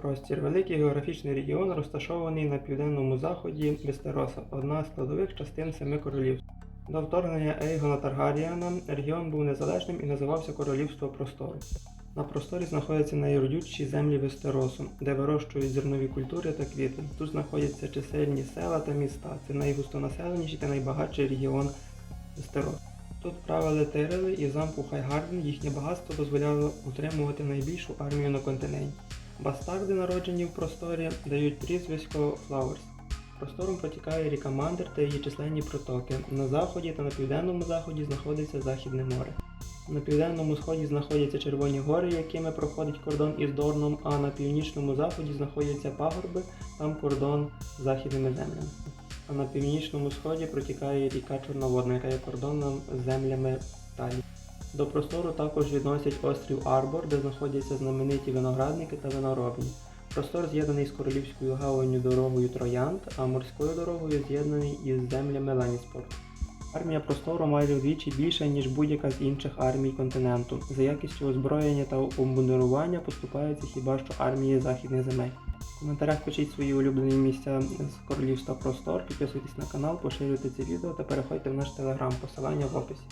Простір великий географічний регіон, розташований на південному заході Вестероса, одна з складових частин Семи Королівств. До вторгнення Ейгона Таргаріана регіон був незалежним і називався Королівство Простору. На просторі знаходяться найродючіші землі Вестеросу, де вирощують зернові культури та квіти. Тут знаходяться чисельні села та міста. Це найгустонаселеніший та найбагатший регіон Вестеросу. Тут правили Тирили і замку Хайгарден, їхнє багатство дозволяло утримувати найбільшу армію на континенті. Бастарди, народжені в просторі, дають прізвисько Флауерс. Простором протікає ріка Мандер та її численні протоки. На заході та на південному заході знаходиться Західне море. На південному сході знаходяться Червоні гори, якими проходить кордон із Дорном, а на північному заході знаходяться пагорби, там кордон з західними землями. А на північному сході протікає ріка Чорноводна, яка є кордоном з землями Талі. До простору також відносять острів Арбор, де знаходяться знамениті виноградники та виноробні. Простор з'єднаний з королівською гаванню дорогою Троянд, а морською дорогою з'єднаний із землями Леніспорт. Армія простору майже вдвічі більша, ніж будь-яка з інших армій континенту. За якістю озброєння та обмундирування поступаються хіба що армії західних земель. В коментарях пишіть свої улюблені місця з королівства Простор, підписуйтесь на канал, поширюйте це відео та переходьте в наш телеграм, посилання в описі.